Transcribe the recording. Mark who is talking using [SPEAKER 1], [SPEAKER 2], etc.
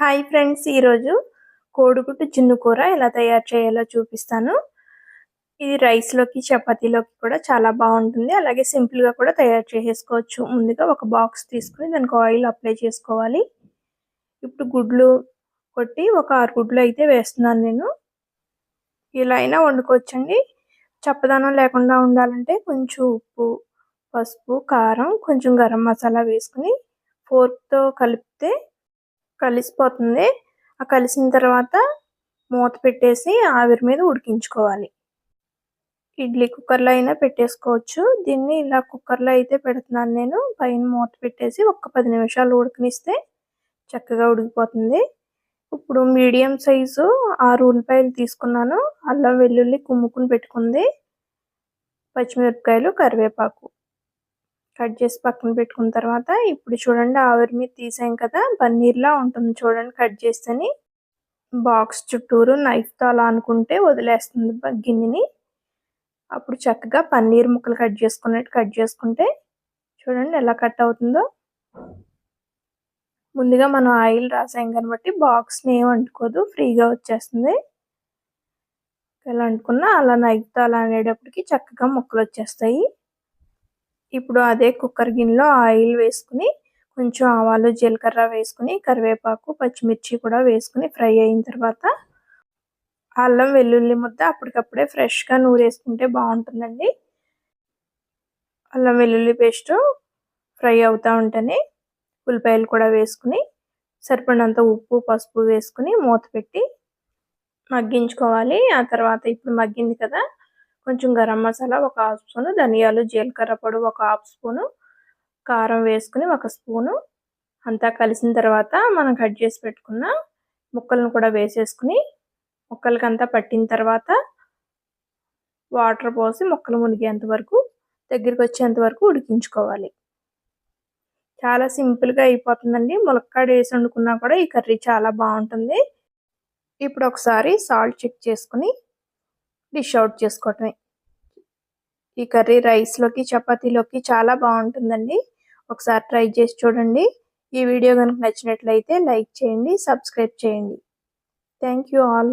[SPEAKER 1] Hi friends ఈరోజు కోడిగుడ్డు జున్ను కూర ఎలా తయారు చేయాలో చూపిస్తాను. ఇది రైస్లోకి చపాతీలోకి కూడా చాలా బాగుంటుంది. అలాగే సింపుల్గా కూడా తయారు చేసేసుకోవచ్చు. ముందుగా ఒక బాక్స్ తీసుకుని దానికి ఆయిల్ అప్లై చేసుకోవాలి. ఇప్పుడు గుడ్లు కొట్టి ఒక ఆరు గుడ్లు అయితే వేస్తున్నాను నేను. ఇలా అయినా వండుకోవచ్చండి. చప్పదనం లేకుండా ఉండాలంటే కొంచెం ఉప్పు పసుపు కారం కొంచెం గరం మసాలా వేసుకుని ఫోర్క్తో కలిపితే కలిసిపోతుంది. ఆ కలిసిన తర్వాత మూత పెట్టేసి ఆవిరి మీద ఉడికించుకోవాలి. ఇడ్లీ కుక్కర్లో అయినా పెట్టేసుకోవచ్చు. దీన్ని ఇలా కుక్కర్లో అయితే పెడుతున్నాను నేను. పైన మూత పెట్టేసి ఒక్క పది నిమిషాలు ఉడికినిస్తే చక్కగా ఉడికిపోతుంది. ఇప్పుడు మీడియం సైజు ఆరు ఉల్లిపాయలు తీసుకున్నాను. అల్లం వెల్లుల్లి కుమ్ముకుని పెట్టుకుంది. పచ్చిమిరపకాయలు కరివేపాకు. కట్ చేసి పక్కన పెట్టుకున్న తర్వాత ఇప్పుడు చూడండి ఆవిరి మీద తీసాం కదా పన్నీర్లా ఉంటుంది చూడండి కట్ చేస్తేని. బాక్స్ చుట్టూరు నైఫ్తో అలా అనుకుంటే వదిలేస్తుంది గిన్నెని. అప్పుడు చక్కగా పన్నీర్ ముక్కలు కట్ చేసుకున్నట్టు కట్ చేసుకుంటే చూడండి ఎలా కట్ అవుతుందో. ముందుగా మనం ఆయిల్ రాసాం కాబట్టి బాక్స్ని ఏం అంటుకోదు ఫ్రీగా వచ్చేస్తుంది. ఎలా అంటుకున్నా అలా నైఫ్తో అలా అనేటప్పటికి చక్కగా ముక్కలు వచ్చేస్తాయి. ఇప్పుడు అదే కుక్కర్ గిన్నెలో ఆయిల్ వేసుకుని కొంచెం ఆవాలు జీలకర్ర వేసుకుని కరివేపాకు పచ్చిమిర్చి కూడా వేసుకుని ఫ్రై అయిన తర్వాత అల్లం వెల్లుల్లి ముద్ద అప్పటికప్పుడే ఫ్రెష్గా నూరేసుకుంటే బాగుంటుందండి. అల్లం వెల్లుల్లి పేస్ట్ ఫ్రై అవుతూ ఉంటేనే ఉల్లిపాయలు కూడా వేసుకుని సరిపడినంత ఉప్పు పసుపు వేసుకుని మూత పెట్టి మగ్గించుకోవాలి. ఆ తర్వాత ఇప్పుడు మగ్గింది కదా కొంచెం గరం మసాలా ఒక హాఫ్ స్పూన్ ధనియాలు జీలకర్ర పొడి ఒక హాఫ్ స్పూను కారం వేసుకుని ఒక స్పూను అంతా కలిసిన తర్వాత మనం కట్ చేసి పెట్టుకున్న ముక్కలను కూడా వేసేసుకుని ముక్కలకి అంతా పట్టిన తర్వాత వాటర్ పోసి ముక్కలు మునిగేంత వరకు దగ్గరికి వచ్చేంత వరకు ఉడికించుకోవాలి. చాలా సింపుల్గా అయిపోతుందండి. ములక్కాడ వేసి వండుకున్నా కూడా ఈ కర్రీ చాలా బాగుంటుంది. ఇప్పుడు ఒకసారి సాల్ట్ చెక్ చేసుకుని డిష్ అవుట్ చేసుకోవటమే. ఈ కర్రీ రైస్లోకి చపాతీలోకి చాలా బాగుంటుందండి. ఒకసారి ట్రై చేసి చూడండి. ఈ వీడియో కనుక నచ్చినట్లయితే లైక్ చేయండి సబ్స్క్రైబ్ చేయండి. Thank you all.